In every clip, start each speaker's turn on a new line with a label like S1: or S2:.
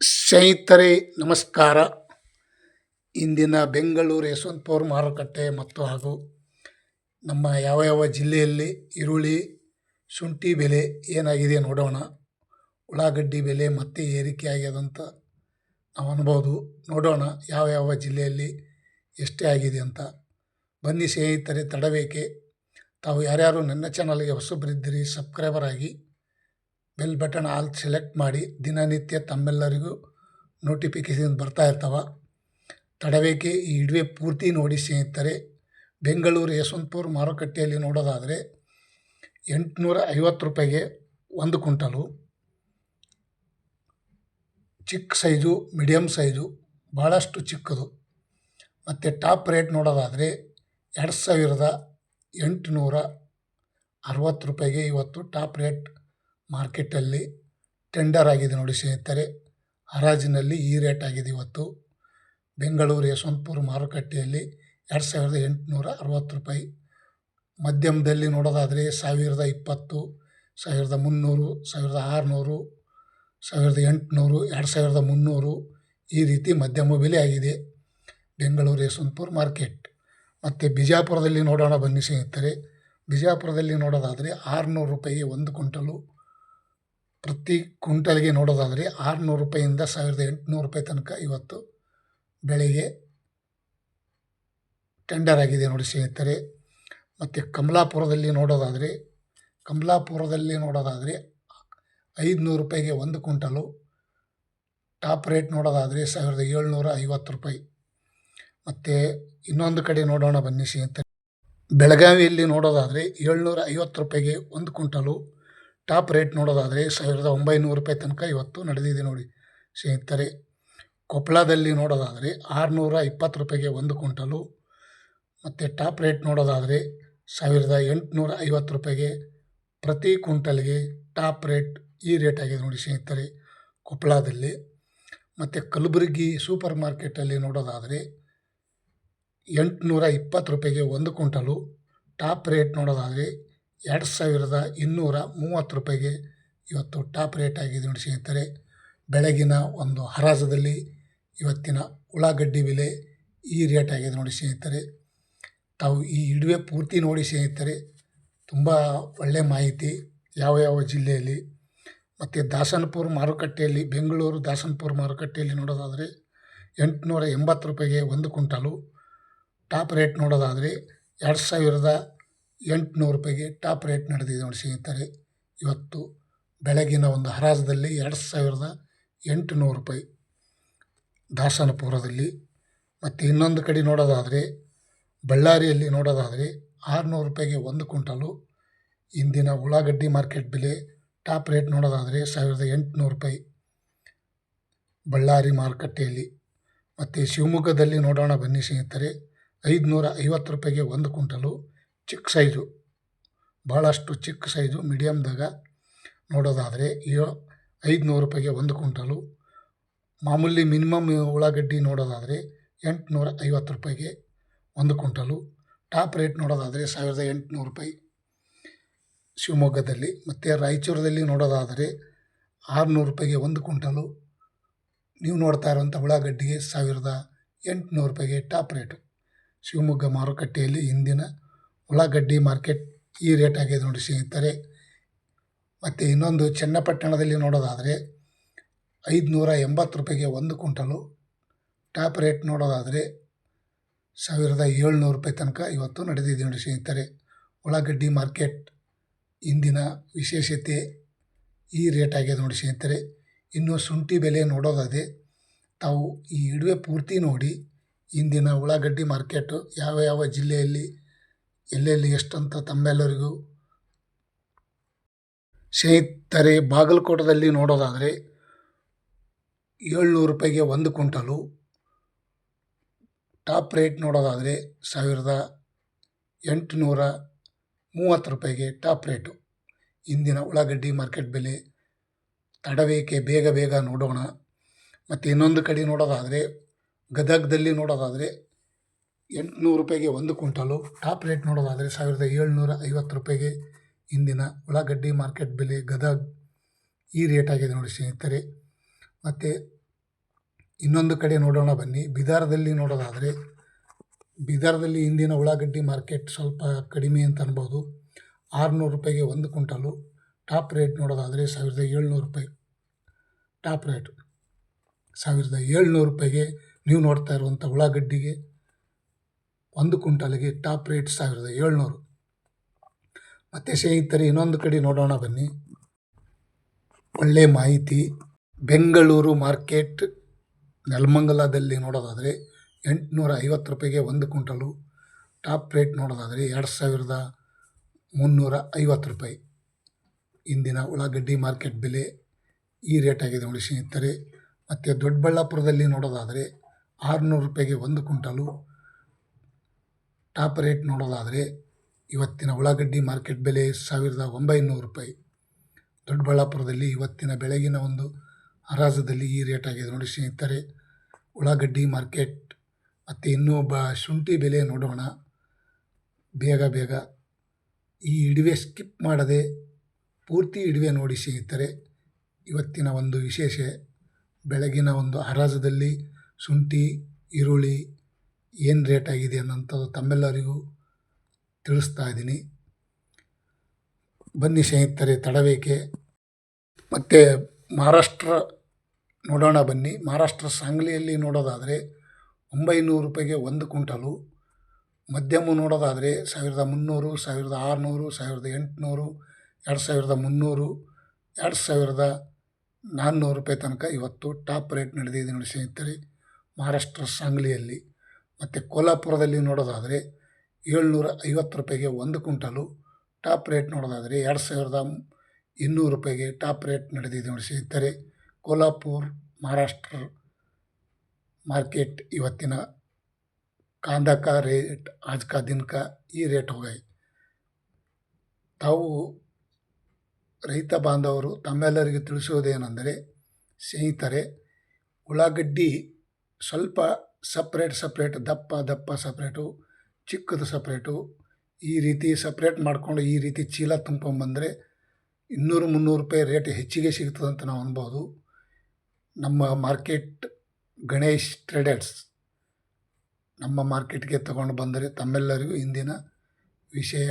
S1: ಸ್ನೇಹಿತರೆ, ನಮಸ್ಕಾರ. ಇಂದಿನ ಬೆಂಗಳೂರು ಯಶವಂತಪುರ ಮಾರುಕಟ್ಟೆ ಮತ್ತು ಹಾಗೂ ನಮ್ಮ ಯಾವ ಯಾವ ಜಿಲ್ಲೆಯಲ್ಲಿ ಈರುಳ್ಳಿ, ಶುಂಠಿ ಬೆಲೆ ಏನಾಗಿದೆ ನೋಡೋಣ. ಉಳ್ಳಾಗಡ್ಡಿ ಬೆಲೆ ಮತ್ತೆ ಏರಿಕೆ ಆಗ್ಯದಂತ ನಾವು ಅನ್ಬೋದು. ನೋಡೋಣ ಯಾವ ಯಾವ ಜಿಲ್ಲೆಯಲ್ಲಿ ಎಷ್ಟೇ ಆಗಿದೆ ಅಂತ. ಬನ್ನಿ ಸ್ನೇಹಿತರೆ ತಡಬೇಕೆ ತಾವು ಯಾರ್ಯಾರು ನನ್ನ ಚಾನಲ್ಗೆ ಹೊಸಬ್ರಿದ್ದೀರಿ ಸಬ್ಸ್ಕ್ರೈಬರ್ ಆಗಿ ಬೆಲ್ ಬಟನ್ ಆಲ್ ಸೆಲೆಕ್ಟ್ ಮಾಡಿ ದಿನನಿತ್ಯ ತಮ್ಮೆಲ್ಲರಿಗೂ ನೋಟಿಫಿಕೇಶನ್ ಬರ್ತಾ ಇರ್ತಾವ. ತಡವೇಕೆ ಈ ಇಡುವೆ ಪೂರ್ತಿ ನೋಡಿ ಸ್ನೇಹಿತರೆ, ಬೆಂಗಳೂರು ಯಶವಂತಪುರ ಮಾರುಕಟ್ಟೆಯಲ್ಲಿ ನೋಡೋದಾದರೆ ಎಂಟುನೂರ ಐವತ್ತು ರೂಪಾಯಿಗೆ ಒಂದು ಕುಂಟಲು ಚಿಕ್ಕ ಸೈಜು ಮೀಡಿಯಮ್ ಸೈಜು ಭಾಳಷ್ಟು ಚಿಕ್ಕದು. ಮತ್ತು ಟಾಪ್ ರೇಟ್ ನೋಡೋದಾದರೆ ಎರಡು ಸಾವಿರದ ಎಂಟುನೂರ ಅರವತ್ತು ರೂಪಾಯಿಗೆ ಇವತ್ತು ಟಾಪ್ ರೇಟ್ ಮಾರ್ಕೆಟಲ್ಲಿ ಟೆಂಡರ್ ಆಗಿದೆ ನೋಡಿ ಸ್ನೇಹಿತರೆ. ಹರಾಜಿನಲ್ಲಿ ಈ ರೇಟ್ ಆಗಿದೆ ಇವತ್ತು. ಬೆಂಗಳೂರು ಯಶವಂತಪುರ ಮಾರುಕಟ್ಟೆಯಲ್ಲಿ ಎರಡು ಸಾವಿರದ ಎಂಟುನೂರ ಅರವತ್ತು ರೂಪಾಯಿ. ಮಧ್ಯಮದಲ್ಲಿ ನೋಡೋದಾದರೆ ಸಾವಿರದ ಇಪ್ಪತ್ತು, ಸಾವಿರದ ಮುನ್ನೂರು, ಸಾವಿರದ ಆರುನೂರು, ಸಾವಿರದ ಎಂಟುನೂರು, ಎರಡು ಸಾವಿರದ ಮುನ್ನೂರು ಈ ರೀತಿ ಮಧ್ಯಮ ಬೆಲೆ ಆಗಿದೆ. ಬೆಂಗಳೂರು ಯಶವಂತಪುರ ಮಾರ್ಕೆಟ್. ಮತ್ತು ಬಿಜಾಪುರದಲ್ಲಿ ನೋಡೋಣ ಬನ್ನಿ ಸ್ನೇಹಿತರೆ. ಬಿಜಾಪುರದಲ್ಲಿ ನೋಡೋದಾದರೆ ಆರುನೂರು ರೂಪಾಯಿಗೆ ಒಂದು ಕುಂಟಲು ಪ್ರತಿ ಕ್ವಿಂಟಲ್ಗೆ ನೋಡೋದಾದರೆ ಆರುನೂರು ರೂಪಾಯಿಂದ ಸಾವಿರದ ಎಂಟುನೂರು ರೂಪಾಯಿ ತನಕ ಇವತ್ತು ಬೆಳೆಗೆ ಟೆಂಡರ್ ಆಗಿದೆ ನೋಡಿ ಸ್ನೇಹಿತರೆ. ಮತ್ತು ಕಮಲಾಪುರದಲ್ಲಿ ನೋಡೋದಾದರೆ ಕಮಲಾಪುರದಲ್ಲಿ ನೋಡೋದಾದರೆ ಐದುನೂರು ರೂಪಾಯಿಗೆ ಒಂದು ಕ್ವಿಂಟಲು, ಟಾಪ್ ರೇಟ್ ನೋಡೋದಾದರೆ ಸಾವಿರದ ಏಳ್ನೂರ ಐವತ್ತು ರೂಪಾಯಿ. ಮತ್ತು ಇನ್ನೊಂದು ಕಡೆ ನೋಡೋಣ ಬನ್ನಿ ಸ್ನೇಹಿತರೆ. ಬೆಳಗಾವಿಯಲ್ಲಿ ನೋಡೋದಾದರೆ ಏಳ್ನೂರ ಐವತ್ತು ರೂಪಾಯಿಗೆ ಒಂದು ಕುಂಟಲು ಟಾಪ್ ರೇಟ್ ನೋಡೋದಾದರೆ ಸಾವಿರದ ಒಂಬೈನೂರು ರೂಪಾಯಿ ತನಕ ಇವತ್ತು ನಡೆದಿದೆ ನೋಡಿ. ಸ್ನೇಹಿತರೆ ಕೊಪ್ಪಳದಲ್ಲಿ ನೋಡೋದಾದರೆ ಆರುನೂರ ಇಪ್ಪತ್ತು ರೂಪಾಯಿಗೆ ಒಂದು ಕ್ವಿಂಟಲು, ಮತ್ತು ಟಾಪ್ ರೇಟ್ ನೋಡೋದಾದರೆ ಸಾವಿರದ ಎಂಟುನೂರ ಐವತ್ತು ರೂಪಾಯಿಗೆ ಪ್ರತಿ ಕ್ವಿಂಟಲ್ಗೆ ಟಾಪ್ ರೇಟ್ ಈ ರೇಟ್ ಆಗಿದೆ ನೋಡಿ ಸ್ನೇಹಿತರೆ ಕೊಪ್ಪಳದಲ್ಲಿ ಮತ್ತು ಕಲಬುರಗಿ ಸೂಪರ್ ಮಾರ್ಕೆಟಲ್ಲಿ ನೋಡೋದಾದರೆ ಎಂಟುನೂರ ಇಪ್ಪತ್ತು ರೂಪಾಯಿಗೆ ಒಂದು ಕ್ವಿಂಟಲು, ಟಾಪ್ ರೇಟ್ ನೋಡೋದಾದರೆ ಎರಡು ಸಾವಿರದ ಇನ್ನೂರ ಮೂವತ್ತು ರೂಪಾಯಿಗೆ ಇವತ್ತು ಟಾಪ್ ರೇಟ್ ಆಗಿದೆ ನೋಡಿ ಸ್ನೇಹಿತರೆ. ಬೆಳಗಿನ ಒಂದು ಹರಾಜದಲ್ಲಿ ಇವತ್ತಿನ ಉಳ್ಳಾಗಡ್ಡಿ ಬೆಲೆ ಈ ರೇಟ್ ಆಗಿದೆ ನೋಡಿ ಸ್ನೇಹಿತರೆ. ತಾವು ಈ ಇಡುವೆ ಪೂರ್ತಿ ನೋಡಿ ಸ್ನೇಹಿತರೆ. ತುಂಬ ಒಳ್ಳೆಯ ಮಾಹಿತಿ ಯಾವ ಯಾವ ಜಿಲ್ಲೆಯಲ್ಲಿ ಮತ್ತು ದಾಸನಪುರ ಮಾರುಕಟ್ಟೆಯಲ್ಲಿ ಬೆಂಗಳೂರು ದಾಸನಪುರ ಮಾರುಕಟ್ಟೆಯಲ್ಲಿ ನೋಡೋದಾದರೆ ಎಂಟುನೂರ ಎಂಬತ್ತು ರೂಪಾಯಿಗೆ ಒಂದು ಕುಂಟಲು ಟಾಪ್ ರೇಟ್ ನೋಡೋದಾದರೆ ಎರಡು ಸಾವಿರದ ಎಂಟುನೂರು ರೂಪಾಯಿಗೆ ಟಾಪ್ ರೇಟ್ ನಡೆದಿದೆ ನೋಡಿ ಸ್ನೇಹಿತರೆ. ಇವತ್ತು ಬೆಳಗಿನ ಒಂದು ಹರಾಜದಲ್ಲಿ ಎರಡು ಸಾವಿರದ ಎಂಟುನೂರು ರೂಪಾಯಿ ದಾಸನಪುರದಲ್ಲಿ. ಮತ್ತು ಇನ್ನೊಂದು ಕಡೆ ನೋಡೋದಾದರೆ, ಬಳ್ಳಾರಿಯಲ್ಲಿ ನೋಡೋದಾದರೆ ಆರುನೂರು ರೂಪಾಯಿಗೆ ಒಂದು ಕ್ವಿಂಟಲು. ಇಂದಿನ ಉಳ್ಳಾಗಡ್ಡಿ ಮಾರ್ಕೆಟ್ ಬೆಲೆ ಟಾಪ್ ರೇಟ್ ನೋಡೋದಾದರೆ ಸಾವಿರದ ಎಂಟುನೂರು ರೂಪಾಯಿ ಬಳ್ಳಾರಿ ಮಾರುಕಟ್ಟೆಯಲ್ಲಿ. ಮತ್ತು ಶಿವಮೊಗ್ಗದಲ್ಲಿ ನೋಡೋಣ ಬನ್ನಿ ಸ್ನೇಹಿತರೆ. ಐದುನೂರ ಐವತ್ತು ರೂಪಾಯಿಗೆ ಒಂದು ಕುಂಟಲು ಚಿಕ್ಕ ಸೈಜು ಭಾಳಷ್ಟು ಚಿಕ್ಕ ಸೈಜು ಮೀಡಿಯಮ್ದಾಗ ನೋಡೋದಾದರೆ ಯೋ ಐದುನೂರು ರೂಪಾಯಿಗೆ ಒಂದು ಕುಂಟಲು ಮಾಮೂಲಿ ಮಿನಿಮಮ್ ಉಳ್ಳಾಗಡ್ಡಿ ನೋಡೋದಾದರೆ ಎಂಟುನೂರ ಐವತ್ತು ರೂಪಾಯಿಗೆ ಒಂದು ಕುಂಟಲು ಟಾಪ್ ರೇಟ್ ನೋಡೋದಾದರೆ ಸಾವಿರದ ಎಂಟುನೂರು ರೂಪಾಯಿ. ಶಿವಮೊಗ್ಗದಲ್ಲಿ ಮತ್ತು ರಾಯಚೂರದಲ್ಲಿ ನೋಡೋದಾದರೆ ಆರುನೂರು ರೂಪಾಯಿಗೆ ಒಂದು ಕುಂಟಲು ನೀವು ನೋಡ್ತಾ ಇರುವಂಥ ಉಳ್ಳಾಗಡ್ಡಿಗೆ ಸಾವಿರದ ಎಂಟುನೂರು ರೂಪಾಯಿಗೆ ಟಾಪ್ ರೇಟು. ಶಿವಮೊಗ್ಗ ಮಾರುಕಟ್ಟೆಯಲ್ಲಿ ಇಂದಿನ ಉಳ್ಳಾಗಡ್ಡಿ ಮಾರ್ಕೆಟ್ ಈ ರೇಟ್ ಆಗಿದೆ ನೋಡಿ ಸ್ನೇಹಿತರೆ. ಮತ್ತು ಇನ್ನೊಂದು ಚನ್ನಪಟ್ಟಣದಲ್ಲಿ ನೋಡೋದಾದರೆ ಐದುನೂರ ಎಂಬತ್ತು ರೂಪಾಯಿಗೆ ಒಂದು ಕುಂಟಲು ಟಾಪ್ ರೇಟ್ ನೋಡೋದಾದರೆ ಸಾವಿರದ ಏಳ್ನೂರು ರೂಪಾಯಿ ತನಕ ಇವತ್ತು ನಡೆದಿದೆ ನೋಡಿ ಸ್ನೇಹಿತರೆ. ಉಳ್ಳಾಗಡ್ಡಿ ಮಾರ್ಕೆಟ್ ಇಂದಿನ ವಿಶೇಷತೆ ಈ ರೇಟ್ ಆಗಿದೆ ನೋಡಿ ಸ್ನೇಹಿತರೆ. ಇನ್ನು ಶುಂಠಿ ಬೆಲೆ ನೋಡೋದಾದರೆ ತಾವು ಈ ಇಡುವೆ ಪೂರ್ತಿ ನೋಡಿ ಇಂದಿನ ಉಳ್ಳಾಗಡ್ಡಿ ಮಾರ್ಕೆಟು ಯಾವ ಯಾವ ಜಿಲ್ಲೆಯಲ್ಲಿ ಎಲ್ಲೆಲ್ಲಿ ಎಷ್ಟಂತ ತಮ್ಮೆಲ್ಲರಿಗೂ ಸ್ನೇಹಿತರೆ, ಬಾಗಲಕೋಟದಲ್ಲಿ ನೋಡೋದಾದರೆ ಏಳ್ನೂರು ರೂಪಾಯಿಗೆ ಒಂದು ಕ್ವಿಂಟಲು. ಟಾಪ್ ರೇಟ್ ನೋಡೋದಾದರೆ ಸಾವಿರದ ಎಂಟುನೂರ ಮೂವತ್ತು ರೂಪಾಯಿಗೆ ಟಾಪ್ ರೇಟು. ಇಂದಿನ ಉಳ್ಳಾಗಡ್ಡಿ ಮಾರ್ಕೆಟ್ ಬೆಲೆ ತಡವೇಕೆ ಬೇಗ ಬೇಗ ನೋಡೋಣ. ಮತ್ತು ಇನ್ನೊಂದು ಕಡೆ ನೋಡೋದಾದರೆ ಗದಗದಲ್ಲಿ ನೋಡೋದಾದರೆ ಎಂಟುನೂರು ರೂಪಾಯಿಗೆ ಒಂದು ಕ್ವಿಂಟಲು. ಟಾಪ್ ರೇಟ್ ನೋಡೋದಾದರೆ ಸಾವಿರದ ಏಳ್ನೂರ ಐವತ್ತು ರೂಪಾಯಿಗೆ ಇಂದಿನ ಉಳ್ಳಾಗಡ್ಡಿ ಮಾರ್ಕೆಟ್ ಬೆಲೆ ಗದಗ ಈ ರೇಟ್ ಆಗಿದೆ ನೋಡಿ ಸ್ನೇಹಿತರೆ. ಮತ್ತು ಇನ್ನೊಂದು ಕಡೆ ನೋಡೋಣ ಬನ್ನಿ. ಬಿದಾರದಲ್ಲಿ ನೋಡೋದಾದರೆ ಬಿದಾರದಲ್ಲಿ ಇಂದಿನ ಉಳ್ಳಾಗಡ್ಡಿ ಮಾರ್ಕೆಟ್ ಸ್ವಲ್ಪ ಕಡಿಮೆ ಅಂತ ಅನ್ಬೋದು. ಆರುನೂರು ರೂಪಾಯಿಗೆ ಒಂದು ಕ್ವಿಂಟಲು. ಟಾಪ್ ರೇಟ್ ನೋಡೋದಾದರೆ ಸಾವಿರದ ಏಳ್ನೂರು ರೂಪಾಯಿ. ಟಾಪ್ ರೇಟ್ ಸಾವಿರದ ಏಳ್ನೂರು ರೂಪಾಯಿಗೆ ನೀವು ನೋಡ್ತಾ ಇರುವಂಥ ಉಳ್ಳಾಗಡ್ಡಿಗೆ ಒಂದು ಕ್ವಿಂಟಲ್ಗೆ ಟಾಪ್ ರೇಟ್ ಸಾವಿರದ ಏಳ್ನೂರು. ಮತ್ತು ಸ್ನೇಹಿತರೆ, ಇನ್ನೊಂದು ಕಡೆ ನೋಡೋಣ ಬನ್ನಿ. ಒಳ್ಳೆಯ ಮಾಹಿತಿ. ಬೆಂಗಳೂರು ಮಾರ್ಕೆಟ್ ನೆಲಮಂಗಲದಲ್ಲಿ ನೋಡೋದಾದರೆ ಎಂಟುನೂರ ಐವತ್ತು ರೂಪಾಯಿಗೆ ಒಂದು ಕ್ವಿಂಟಲು. ಟಾಪ್ ರೇಟ್ ನೋಡೋದಾದರೆ ಎರಡು ಸಾವಿರದ ಮುನ್ನೂರ ಐವತ್ತು ರೂಪಾಯಿ. ಇಂದಿನ ಉಳ್ಳಾಗಡ್ಡಿ ಮಾರ್ಕೆಟ್ ಬೆಲೆ ಈ ರೇಟ್ ಆಗಿದೆ ನೋಡಿ ಸ್ನೇಹಿತರೆ. ಮತ್ತು ದೊಡ್ಡಬಳ್ಳಾಪುರದಲ್ಲಿ ನೋಡೋದಾದರೆ ಆರುನೂರು ರೂಪಾಯಿಗೆ ಒಂದು ಕ್ವಿಂಟಲು. ಟಾಪ್ ರೇಟ್ ನೋಡೋದಾದರೆ ಇವತ್ತಿನ ಉಳ್ಳಾಗಡ್ಡಿ ಮಾರ್ಕೆಟ್ ಬೆಲೆ ಸಾವಿರದ ಒಂಬೈನೂರು ರೂಪಾಯಿ. ದೊಡ್ಡಬಳ್ಳಾಪುರದಲ್ಲಿ ಇವತ್ತಿನ ಬೆಳಗಿನ ಒಂದು ಹರಾಜದಲ್ಲಿ ಈ ರೇಟ್ ಆಗಿದೆ ನೋಡಿ ಸ್ನೇಹಿತರೆ. ಉಳ್ಳಾಗಡ್ಡಿ ಮಾರ್ಕೆಟ್ ಮತ್ತು ಇನ್ನೂ ಬ ಶುಂಠಿ ಬೆಲೆ ನೋಡೋಣ. ಬೇಗ ಬೇಗ. ಈ ಇಡುವೆ ಸ್ಕಿಪ್ ಮಾಡದೆ ಪೂರ್ತಿ ಇಡುವೆ ನೋಡಿ ಸ್ನೇಹಿತರೆ. ಇವತ್ತಿನ ಒಂದು ವಿಶೇಷ ಬೆಳಗಿನ ಒಂದು ಹರಾಜದಲ್ಲಿ ಶುಂಠಿ, ಈರುಳ್ಳಿ ಏನು ರೇಟ್ ಆಗಿದೆ ಅನ್ನೋಂಥದ್ದು ತಮ್ಮೆಲ್ಲರಿಗೂ ತಿಳಿಸ್ತಾ ಇದ್ದೀನಿ. ಬನ್ನಿ ಸ್ನೇಹಿತರೆ ತಡಬೇಕೆ ಮತ್ತು ಮಹಾರಾಷ್ಟ್ರ ನೋಡೋಣ ಬನ್ನಿ. ಮಹಾರಾಷ್ಟ್ರ ಸಾಂಗ್ಲಿಯಲ್ಲಿ ನೋಡೋದಾದರೆ ಒಂಬೈನೂರು ರೂಪಾಯಿಗೆ ಒಂದು ಕ್ವಿಂಟಲು. ಮಧ್ಯಮ ನೋಡೋದಾದರೆ ಸಾವಿರದ ಮುನ್ನೂರು, ಸಾವಿರದ ಆರುನೂರು, ಸಾವಿರದ ಎಂಟುನೂರು, ಎರಡು ಸಾವಿರದ ಮುನ್ನೂರು, ಎರಡು ಸಾವಿರದ ನಾನ್ನೂರು ರೂಪಾಯಿ ತನಕ ಇವತ್ತು ಟಾಪ್ ರೇಟ್ ನಡೆದಿದೆ ನೋಡಿ ಸ್ನೇಹಿತರೆ ಮಹಾರಾಷ್ಟ್ರ ಸಾಂಗ್ಲಿಯಲ್ಲಿ. ಮತ್ತು ಕೋಲ್ಹಾಪುರದಲ್ಲಿ ನೋಡೋದಾದರೆ ಏಳ್ನೂರ ಐವತ್ತು ರೂಪಾಯಿಗೆ ಒಂದು ಕ್ವಿಂಟಲು ಟಾಪ್ ರೇಟ್ ನೋಡೋದಾದರೆ ಎರಡು ಸಾವಿರದ ಇನ್ನೂರು ರೂಪಾಯಿಗೆ ಟಾಪ್ ರೇಟ್ ನಡೆದಿದೆ ನೋಡಿ ಸ್ನೇಹಿತರೆ ಕೋಲ್ಹಾಪುರ್ ಮಹಾರಾಷ್ಟ್ರ ಮಾರ್ಕೆಟ್ ಇವತ್ತಿನ कांदा का रेट आज का दिन का ಈ ರೇಟ್ ಹೋಗೈ ತಾವು ರೈತ ಬಾಂಧವರು ತಮ್ಮೆಲ್ಲರಿಗೆ ತಿಳಿಸುವುದೇನೆಂದರೆ ಸ್ನೇಹಿತರೆ ಉಳ್ಳಾಗಡ್ಡಿ ಸ್ವಲ್ಪ ಸಪ್ರೇಟ್ ಸಪ್ರೇಟ್ ದಪ್ಪ ದಪ್ಪ ಸಪ್ರೇಟು ಚಿಕ್ಕದು ಸಪ್ರೇಟು ಈ ರೀತಿ ಸಪ್ರೇಟ್ ಮಾಡಿಕೊಂಡು ಈ ರೀತಿ ಚೀಲ ತುಂಬ್ಕೊಂಬಂದರೆ ಇನ್ನೂರು ಮುನ್ನೂರು ರೂಪಾಯಿ ರೇಟ್ ಹೆಚ್ಚಿಗೆ ಸಿಗ್ತದೆ ಅಂತ ನಾವು ಅನ್ಬೋದು. ನಮ್ಮ ಮಾರ್ಕೆಟ್ ಗಣೇಶ್ ಟ್ರೇಡರ್ಸ್ ನಮ್ಮ ಮಾರ್ಕೆಟ್ಗೆ ತಗೊಂಡು ಬಂದರೆ ತಮ್ಮೆಲ್ಲರಿಗೂ ಇಂದಿನ ವಿಷಯ,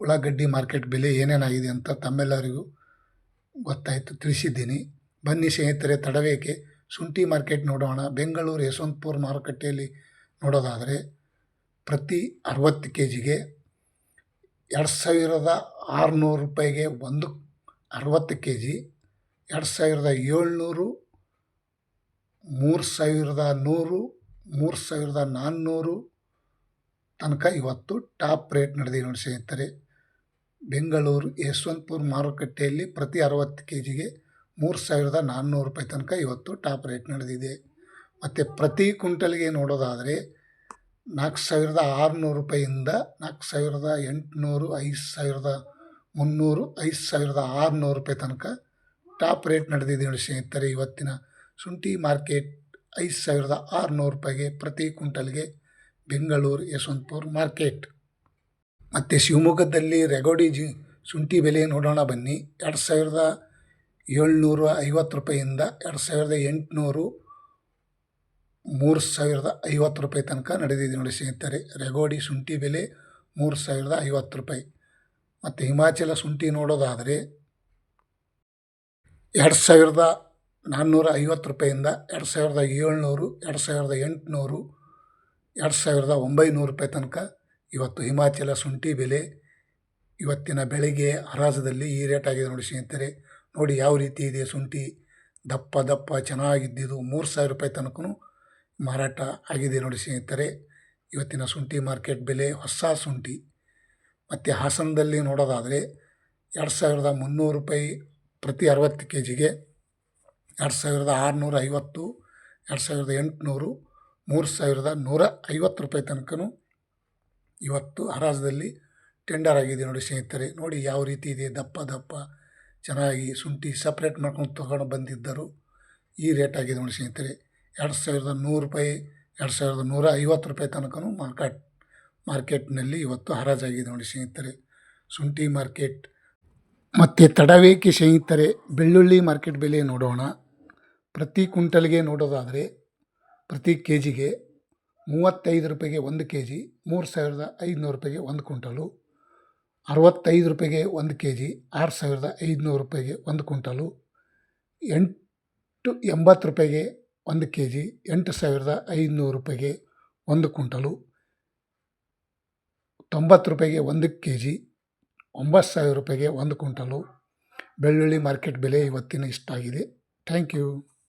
S1: ಉಳ್ಳಾಗಡ್ಡಿ ಮಾರ್ಕೆಟ್ ಬೆಲೆ ಏನೇನಾಗಿದೆ ಅಂತ ತಮ್ಮೆಲ್ಲರಿಗೂ ಗೊತ್ತಾಯಿತು, ತಿಳಿಸಿದ್ದೀನಿ. ಬನ್ನಿ ಸ್ನೇಹಿತರೆ, ತಡವೇಕೆ ಶುಂಠಿ ಮಾರ್ಕೆಟ್ ನೋಡೋಣ. ಬೆಂಗಳೂರು ಯಶವಂತಪುರ ಮಾರುಕಟ್ಟೆಯಲ್ಲಿ ನೋಡೋದಾದರೆ ಪ್ರತಿ ಅರವತ್ತು ಕೆ ಜಿಗೆ ಎರಡು ಸಾವಿರದ ಆರುನೂರು ರೂಪಾಯಿಗೆ ಒಂದು ಅರವತ್ತು ಕೆ ಜಿ ಎರಡು ಸಾವಿರದ ಏಳ್ನೂರು, ಮೂರು ಸಾವಿರದ ನೂರು, ಮೂರು ಸಾವಿರದ ನಾನ್ನೂರು ತನಕ ಇವತ್ತು ಟಾಪ್ ರೇಟ್ ನಡೆದಿದೆ ನೋಡಿ ಸ್ನೇಹಿತರೆ. ಬೆಂಗಳೂರು ಯಶವಂತಪುರ ಮಾರುಕಟ್ಟೆಯಲ್ಲಿ ಪ್ರತಿ ಅರವತ್ತು ಕೆ ಜಿಗೆ ಮೂರು ಸಾವಿರದ ನಾನ್ನೂರು ರೂಪಾಯಿ ತನಕ ಇವತ್ತು ಟಾಪ್ ರೇಟ್ ನಡೆದಿದೆ. ಮತ್ತು ಪ್ರತಿ ಕ್ವಿಂಟಲ್ಗೆ ನೋಡೋದಾದರೆ ನಾಲ್ಕು ಸಾವಿರದ ಆರುನೂರು ರೂಪಾಯಿಯಿಂದ ನಾಲ್ಕು ಸಾವಿರದ ಎಂಟುನೂರು, ಐದು ಸಾವಿರದ ಮುನ್ನೂರು, ಐದು ಸಾವಿರದ ಆರುನೂರು ರೂಪಾಯಿ ತನಕ ಟಾಪ್ ರೇಟ್ ನಡೆದಿದೆ ನೋಡಿ ಸ್ನೇಹಿತರೆ ಇವತ್ತಿನ ಶುಂಠಿ ಮಾರ್ಕೆಟ್. ಐದು ಸಾವಿರದ ಆರುನೂರು ರೂಪಾಯಿಗೆ ಪ್ರತಿ ಕ್ವಿಂಟಲ್ಗೆ ಬೆಂಗಳೂರು ಯಶವಂತಪುರ ಮಾರ್ಕೆಟ್. ಮತ್ತು ಶಿವಮೊಗ್ಗದಲ್ಲಿ ರೆಗೋಡಿ ಜಿ, ಶುಂಠಿ ಬೆಲೆ ನೋಡೋಣ ಬನ್ನಿ. ಎರಡು ಸಾವಿರದ ಏಳ್ನೂರ ಐವತ್ತು ರೂಪಾಯಿಂದ ಎರಡು ಸಾವಿರದ ಎಂಟುನೂರು ಮೂರು ಸಾವಿರದ ಐವತ್ತು ರೂಪಾಯಿ ತನಕ ನಡೆದಿದೆ ನೋಡಿ ಸ್ನೇಹಿತರೆ. ರೆಗೋಡಿ ಶುಂಠಿ ಬೆಲೆ ಮೂರು ಸಾವಿರದ ಐವತ್ತು ರೂಪಾಯಿ. ಮತ್ತು ಹಿಮಾಚಲ ಶುಂಠಿ ನೋಡೋದಾದರೆ ಎರಡು ಸಾವಿರದ ನಾನ್ನೂರ ಐವತ್ತು ರೂಪಾಯಿಂದ ಎರಡು ಸಾವಿರದ ಏಳ್ನೂರು, ಎರಡು ಸಾವಿರದ ಎಂಟುನೂರು, ಎರಡು ಸಾವಿರದ ಒಂಬೈನೂರು ರೂಪಾಯಿ ತನಕ ಇವತ್ತು ಹಿಮಾಚಲ ಶುಂಠಿ ಬೆಲೆ ಇವತ್ತಿನ ಬೆಳಿಗ್ಗೆ ಹರಾಜದಲ್ಲಿ ಈ ರೇಟ್ ಆಗಿದೆ ನೋಡಿ ಸ್ನೇಹಿತರೆ. ನೋಡಿ ಯಾವ ರೀತಿ ಇದೆ ಶುಂಠಿ. ದಪ್ಪ ದಪ್ಪ ಚೆನ್ನಾಗಿದ್ದಿದ್ದು ಮೂರು ಸಾವಿರ ರೂಪಾಯಿ ತನಕ ಮಾರಾಟ ಆಗಿದೆ ನೋಡಿ ಸ್ನೇಹಿತರೆ. ಇವತ್ತಿನ ಶುಂಠಿ ಮಾರ್ಕೆಟ್ ಬೆಲೆ ಹೊಸ ಶುಂಠಿ. ಮತ್ತು ಹಾಸನದಲ್ಲಿ ನೋಡೋದಾದರೆ ಎರಡು ಸಾವಿರದ ಮುನ್ನೂರು ರೂಪಾಯಿ ಪ್ರತಿ ಅರವತ್ತು ಕೆ ಜಿಗೆ ಎರಡು ಸಾವಿರದ ಆರುನೂರ ಐವತ್ತು, ಎರಡು ಸಾವಿರದ ಎಂಟುನೂರು, ಮೂರು ಸಾವಿರದ ನೂರ ಐವತ್ತು ರೂಪಾಯಿ ತನಕನೂ ಇವತ್ತು ಹರಾಜದಲ್ಲಿ ಟೆಂಡರ್ ಆಗಿದೆ ನೋಡಿ ಸ್ನೇಹಿತರೆ. ನೋಡಿ ಯಾವ ರೀತಿ ಇದೆ ದಪ್ಪ ದಪ್ಪ ಚೆನ್ನಾಗಿ ಶುಂಠಿ ಸಪ್ರೇಟ್ ಮಾಡ್ಕೊಂಡು ತೊಗೊಂಡು ಬಂದಿದ್ದರು. ಈ ರೇಟ್ ಆಗಿದೆ ನೋಡಿ ಸ್ನೇಹಿತರೆ. ಎರಡು ಸಾವಿರದ ನೂರು ರೂಪಾಯಿ, ಎರಡು ಸಾವಿರದ ನೂರ ಐವತ್ತು ರೂಪಾಯಿ ತನಕನೂ ಮಾರ್ಕೆಟ್ ಮಾರ್ಕೆಟ್ನಲ್ಲಿ ಇವತ್ತು ಹರಾಜಾಗಿದೆ ನೋಡಿ ಸ್ನೇಹಿತರೆ. ಶುಂಠಿ ಮಾರ್ಕೆಟ್ ಮತ್ತು ತಡವೇಕಿ ಸ್ನೇಹಿತರೆ, ಬೆಳ್ಳುಳ್ಳಿ ಮಾರ್ಕೆಟ್ ಬೆಲೆ ನೋಡೋಣ. ಪ್ರತಿ ಕುಂಟಲ್ಗೆ ನೋಡೋದಾದರೆ ಪ್ರತಿ ಕೆ ಜಿಗೆ ಮೂವತ್ತೈದು ರೂಪಾಯಿಗೆ ಒಂದು ಕೆ ಜಿ ಮೂರು ಸಾವಿರದ ಐದುನೂರು ರೂಪಾಯಿಗೆ ಒಂದು ಕುಂಟಲು ಅರವತ್ತೈದು ರೂಪಾಯಿಗೆ ಒಂದು ಕೆ ಜಿ, ಆರು ಸಾವಿರದ ಐದುನೂರು ರೂಪಾಯಿಗೆ ಒಂದು ಕುಂಟಲು ಎಂಟು, ಎಂಬತ್ತು ರೂಪಾಯಿಗೆ ಒಂದು ಕೆ ಜಿ, ಎಂಟು ಸಾವಿರದ ಐದುನೂರು ರೂಪಾಯಿಗೆ ಒಂದು ಕುಂಟಲು ತೊಂಬತ್ತು ರೂಪಾಯಿಗೆ ಒಂದು ಕೆ ಜಿ, ಒಂಬತ್ತು ಸಾವಿರ ರೂಪಾಯಿಗೆ ಒಂದು ಕುಂಟಲು ಬೆಳ್ಳುಳ್ಳಿ ಮಾರ್ಕೆಟ್ ಬೆಲೆ ಇವತ್ತಿನ ಇಷ್ಟಾಗಿದೆ ಥ್ಯಾಂಕ್ ಯು.